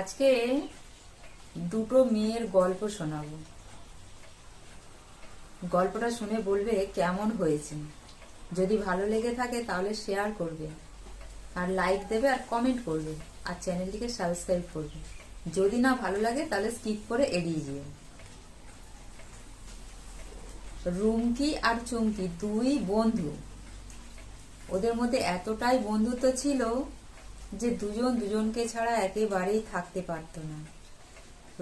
আজকে দুটো মেয়ের গল্প শোনাবো। গল্পটা শুনে বলবে কেমন হয়েছে। যদি ভালো লেগে থাকে তাহলে শেয়ার করবে। আর লাইক দেবে আর কমেন্ট করবে। আর চ্যানেলটিকে সাবস্ক্রাইব করবে। যদি না ভালো লাগে তাহলে স্কিপ করে এড়িয়ে যেও। রুমকি আর চুমকি দুই বন্ধু। ওদের মধ্যে এতটাই বন্ধুত্ব ছিল যে দুজন দুজনকে ছাড়া একেবারেই থাকতে পারতো না।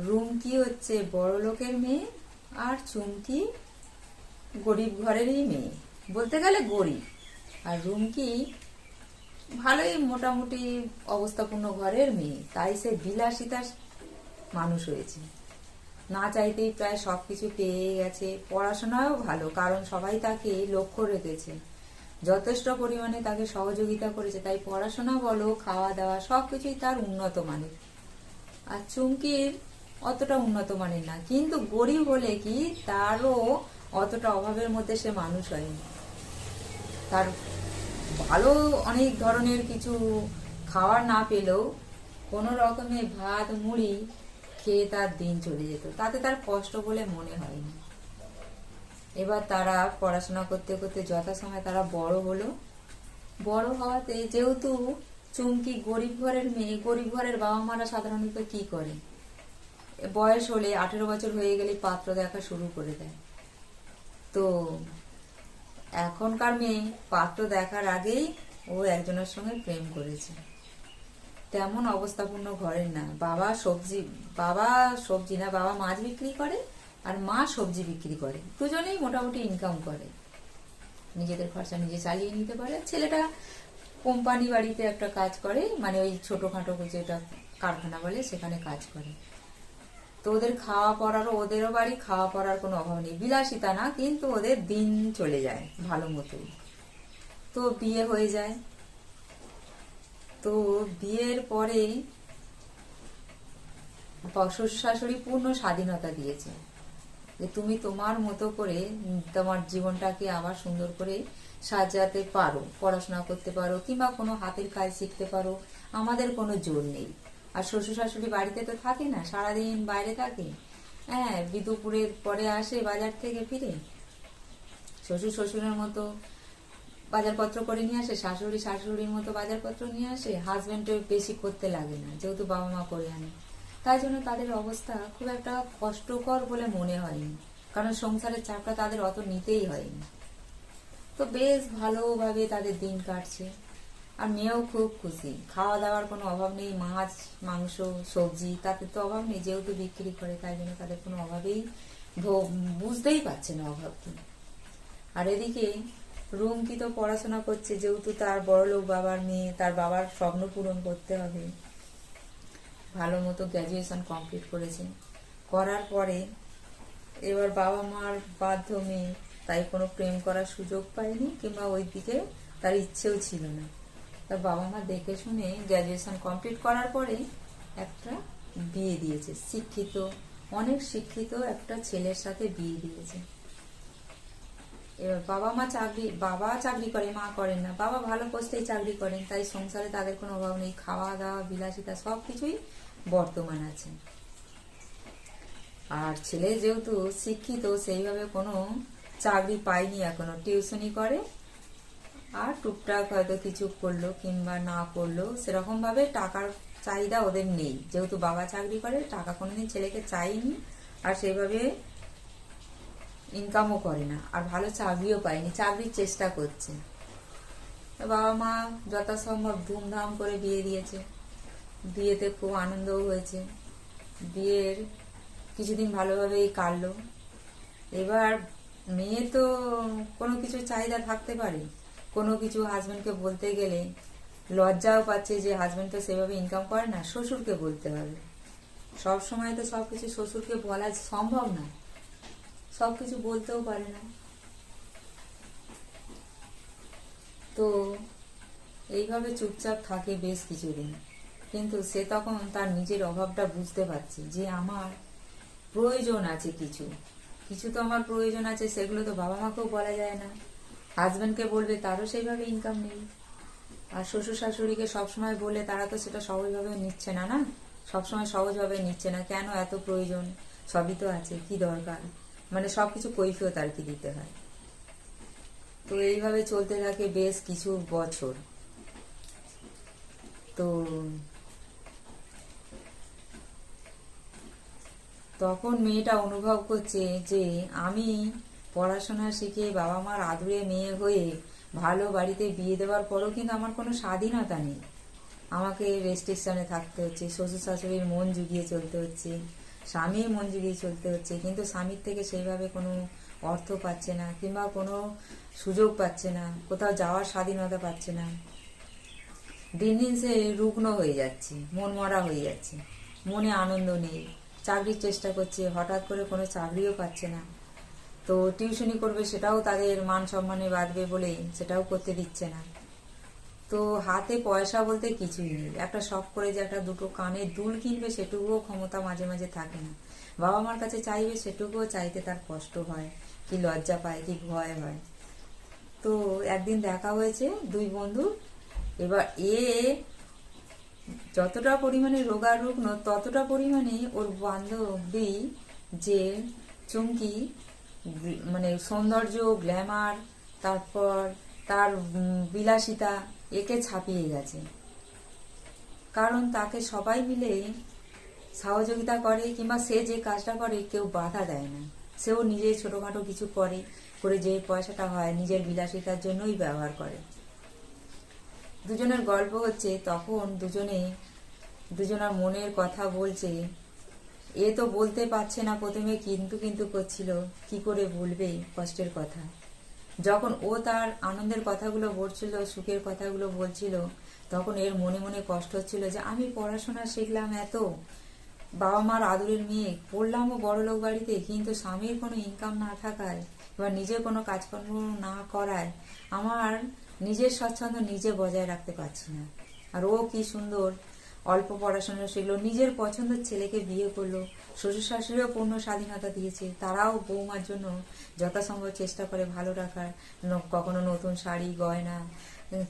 রুমকি হচ্ছে বড় লোকের মেয়ে আর চুমকি গরিব ঘরেরই মেয়ে। বলতে গেলে গরিব। আর রুমকি ভালোই মোটামুটি অবস্থাপূর্ণ ঘরের মেয়ে। তাই সে বিলাসিতার মানুষ হয়েছে। না চাইতেই প্রায় সবকিছু পেয়ে গেছে। পড়াশোনাও ভালো, কারণ সবাই তাকে লক্ষ্য রেখেছে। যথেষ্ট পরিমাণে তাকে সহযোগিতা করেছে। তাই পড়াশোনা বলো, খাওয়া দাওয়া, সবকিছুই তার উন্নত মানের। আর চুমকির অতটা উন্নত মানের না। কিন্তু গরিব হলে কি তারও অতটা অভাবের মধ্যে সে মানুষ হয়নি। তার ভালো অনেক ধরনের কিছু খাওয়ার না পেলেও কোনো রকমে ভাত, মুড়ি খেয়ে তার দিন চলে যেত। তাতে তার কষ্ট বলে মনে হয়নি। এবার তারা পড়াশোনা করতে করতে যথাসময় তারা বড় হলো। বড় হওয়াতে যেহেতু চুমকি গরিব ঘরের মেয়ে, গরিব ঘরের বাবা মারা সাধারণত কি করে? বয়স হলে আঠেরো বছর হয়ে গেলে পাত্র দেখা শুরু করে দেয়। তো এখনকার মেয়ে পাত্র দেখার আগেই ও একজনের সঙ্গে প্রেম করেছে। তেমন অবস্থাপূর্ণ ঘরের না। বাবা সবজি বাবা সবজি না, বাবা মাছ বিক্রি করে আর মা সবজি বিক্রি করে। দুজনেই মোটামুটি ইনকাম করে। নিজেদের খরচা নিজে চালিয়ে নিতে পারে। ছেলেটা কোম্পানি বাড়িতে একটা কাজ করে মানে ওই ছোটখাটো যেটা কারখানা বলে, সেখানে কাজ করে। তো ওদের খাওয়া পড়ারও ওদেরও বাড়ি খাওয়া পড়ার কোনো অভাব নেই। বিলাসিতা না, কিন্তু ওদের দিন চলে যায় ভালো মতোই। তো বিয়ে হয়ে যায়। তো বিয়ের পরে শ্বশুর শাশুড়ি পূর্ণ স্বাধীনতা দিয়েছে। যে তুমি তোমার মতো করে তোমার জীবনটাকে আবার সুন্দর করে সাজাতে পারো, পড়াশোনা করতে পারো, কিংবা কোনো হাতের কাজ শিখতে পারো, আমাদের কোনো জোর নেই। আর শ্বশুর শাশুড়ি বাড়িতে তো থাকে না, সারাদিন বাইরে থাকে। হ্যাঁ বিদুপুরের পরে আসে বাজার থেকে ফিরে। শ্বশুর শ্বশুরের মতো বাজারপত্র করে নিয়ে আসে, শাশুড়ি শাশুড়ির মতো বাজারপত্র নিয়ে আসে হাজবেন্ডও বেশি করতে লাগে না, যেহেতু বাবা মা করে আনে। তাই জন্য তাদের অবস্থা খুব একটা কষ্টকর বলে মনে হয়নি। কারণ সংসারের চাপটা তাদের অত নিতেই হয়নি। তো বেশ ভালোভাবে তাদের দিন কাটছে। আর মেয়েও খুব খুশি। খাওয়া দাওয়ার কোনো অভাব নেই। মাছ, মাংস, সবজি, তাতে তো অভাব নেই। যেহেতু বিক্রি করে, তাই জন্য তাদের কোনো অভাবেই বুঝতেই পারছে না অভাব কি। আর এদিকে রুমকি তো পড়াশোনা করছে। যেহেতু তার বড়লোক বাবার মেয়ে, তার বাবার স্বপ্ন পূরণ করতে হবে। ভালো মতো গ্র্যাজুয়েশন কমপ্লিট করেছে। করার পরে এবার বাবা মার মাধ্যমে তাই কোনো প্রেম করার সুযোগ পায়নি কিংবা ওই দিকে তার ইচ্ছেও ছিল না। তার বাবা মা দেখে শুনে গ্র্যাজুয়েশন কমপ্লিট করার পরে একটা বিয়ে দিয়েছে। শিক্ষিত, অনেক শিক্ষিত একটা ছেলের সাথে বিয়ে দিয়েছে। এবার বাবা মা চাকরি, বাবা চাকরি করে, মা করেন না। বাবা ভালো পোস্টেই চাকরি করেন, তাই সংসারে তাদের কোনো অভাব নেই। খাওয়া দাওয়া বিলাসিতা সব কিছুই বর্তমান আছে। আর ছেলে যেহেতু শিক্ষিত, সেইভাবে কোনো চাকরি পায়নি এখনও। টিউশনি করে, আর টুকটাক হয়তো কিছু করল কিংবা না করল সেরকম ভাবে টাকার চাহিদা ওদের নেই। যেহেতু বাবা চাকরি করে, টাকা কোনোদিন ছেলেকে চাইনি, আর সেইভাবে ইনকামও করে না, আর ভালো চাকরিও পায়নি, চাকরির চেষ্টা করছে। বাবা মা যথাসম্ভব ধুমধাম করে বিয়ে দিয়েছে। বিয়েতে খুব আনন্দও হয়েছে। বিয়ের কিছুদিন ভালোভাবেই কাটলো। এবার মেয়ে তো কোনো কিছু চাহিদা থাকতে পারে। কোনো কিছু হাজব্যান্ডকে বলতে গেলে লজ্জাও পাচ্ছে যে হাজবেন্ড তো সেভাবে ইনকাম করে না, শ্বশুরকে বলতে হবে। সব সময় তো সব কিছু শ্বশুরকে বলা সম্ভব না। সব কিছু বলতেও পারে না। তো এইভাবে চুপচাপ থাকে বেশ কিছুদিন। কিন্তু সে তখন তার নিজের অভাবটা বুঝতে পারছে যে আমার প্রয়োজন আছে কিছু। কিছু তো আমার প্রয়োজন আছে, সেগুলো তো বাবা মাকেও বলা যায় না। হাজবেন্ডকে বলবে, তারও সেইভাবে ইনকাম নেই। আর শ্বশুর শাশুড়িকে সবসময় বলে, তারা তো সেটা সহজভাবে নিচ্ছে না না? সবসময় সহজভাবে নিচ্ছে না। কেন এত প্রয়োজন? সবই তো আছে, কি দরকার? মানে সবকিছু কৈফিয়ত আর কি দিতে হয়। তো এইভাবে চলতে থাকে বেশ কিছু বছর। তো তখন মেয়েটা অনুভব করছে যে আমি পড়াশোনা শিখে বাবা মার আদুরে মেয়ে হয়ে ভালো বাড়িতে বিয়ে দেওয়ার পরও কিন্তু আমার কোনো স্বাধীনতা নেই। আমাকে রেস্ট্রিকশনে থাকতে হচ্ছে শ্বশুর শাশুড়ির মন জুগিয়ে চলতে হচ্ছে। স্বামীর জুগিয়ে চলতে হচ্ছে, কিন্তু স্বামীর থেকে সেইভাবে কোনো অর্থ পাচ্ছে না, কিংবা কোনো সুযোগ পাচ্ছে না, কোথাও যাওয়ার স্বাধীনতা পাচ্ছে না। দিন দিন সে রুগ্ন হয়ে যাচ্ছে, মন মরা হয়ে যাচ্ছে, মনে আনন্দ নেই, চাকরির চেষ্টা করছে, হঠাৎ করে কোনো চাকরিও পাচ্ছে না। তো টিউশনি করবে সেটাও তাদের মান সম্মানে বাঁধবে বলে সেটাও করতে দিচ্ছে না। তো হাতে পয়সা বলতে কিছুই নেই। একটা শখ করে যে একটা দুটো কানে দুল কিনবে, সেটুকুও ক্ষমতা মাঝে মাঝে থাকে না। বাবা মার কাছে চাইবে, সেটুকুও চাইতে তার কষ্ট হয়। কি লজ্জা পায়, কি ভয় হয়। তো একদিন দেখা হয়েছে দুই বন্ধু। এবার এ যতটা পরিমাণে রোগারুগ্ন, ততটা পরিমাণে ওর বান্ধবী যে চুমকি মানে সৌন্দর্য গ্ল্যামার তারপর তার বিলাসিতা একে ছাপিয়ে গেছে। কারণ তাকে সবাই মিলে সহযোগিতা করে কিংবা সে যে কাজটা করে কেউ বাধা দেয় না। সেও নিজে ছোটখাটো কিছু করে করে যে পয়সাটা হয় নিজের বিলাসিতার জন্যই ব্যবহার করে। দুজনের গল্প হচ্ছে, তখন দুজনে, দুজনার মনের কথা বলছে, এ তো বলতে পারছে না প্রথমে, কিন্তু কিন্তু করছিল, কি করে বলবে কষ্টের কথা। যখন ও তার আনন্দের কথাগুলো বলছিল, সুখের কথাগুলো বলছিল, তখন এর মনে মনে কষ্ট হচ্ছিল যে, আমি পড়াশোনা শিখলাম এত। বাবা মার আদরের মেয়ে। পড়লামও বড় লোক বাড়িতে, কিন্তু স্বামীর কোনো ইনকাম না থাকায় এবার নিজে কোনো কাজকর্ম না করায়, আমার নিজের স্বচ্ছন্দ নিজে বজায় রাখতে পারছি না। আর ও কি সুন্দর অল্প পড়াশোনা শিখলো নিজের পছন্দের ছেলেকে বিয়ে করল। শ্বশুর শাশুড়িও পূর্ণ স্বাধীনতা দিয়েছে। তারাও বৌমার জন্য যথাসম্ভব চেষ্টা করে ভালো রাখার। কখনো নতুন শাড়ি, গয়না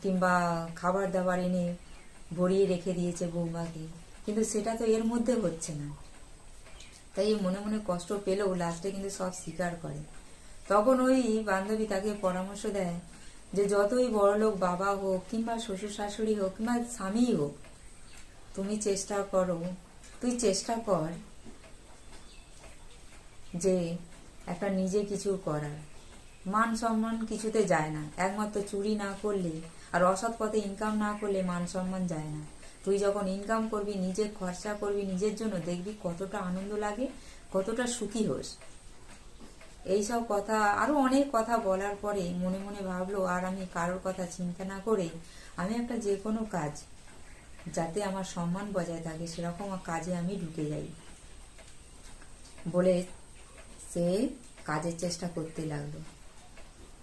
কিংবা খাবার দাবার এনে ভরিয়ে রেখে দিয়েছে বৌমাকে। কিন্তু সেটা তো এর মধ্যে হচ্ছে না। তাই মনে মনে কষ্ট পেলেও লাস্টে কিন্তু সব স্বীকার করে। তখন ওই বান্ধবী তাকে পরামর্শ দেয় যে, যতই বড়লোক বাবা হোক কিংবা শ্বশুর শাশুড়ি হোক কিংবা স্বামী হোক তুমি চেষ্টা করো, তুই চেষ্টা কর যে একটা নিজে কিছু করার। মান সম্মান কিছুতে যায় না। একমাত্র চুরি না করলে আর অসৎ পথে ইনকাম না করলে মান সম্মান যায় না। তুই যখন ইনকাম করবি, নিজে খরচা করবি, নিজের জন্য দেখবি কতটা আনন্দ লাগে, কতটা সুখী হোস। এইসব কথা, আরও অনেক কথা বলার পরে মনে মনে ভাবলো, আর আমি কারোর কথা চিন্তা না করে আমি একটা যে কোনো কাজ যাতে আমার সম্মান বজায় থাকে, সেরকম কাজে আমি ঢুকে যাই। বলে সে কাজের চেষ্টা করতে লাগল।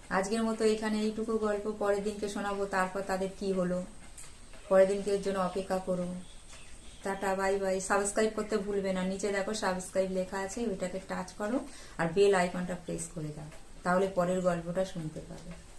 আজকের মতো এখানে এইটুকু গল্প, পরের দিনকে শোনাবো, তারপর তাদের কি হলো। পরের দিনকে এর জন্য অপেক্ষা করো। Tata, bye bye. সাবস্ক্রাইব করতে ভুলবে না। নিচে দেখো সাবস্ক্রাইব লেখা আছে, ওইটাকে টাচ করো আর বেল আইকনটা প্রেস করে দাও। তাহলে পরের গল্পটা শুনতে পাবে।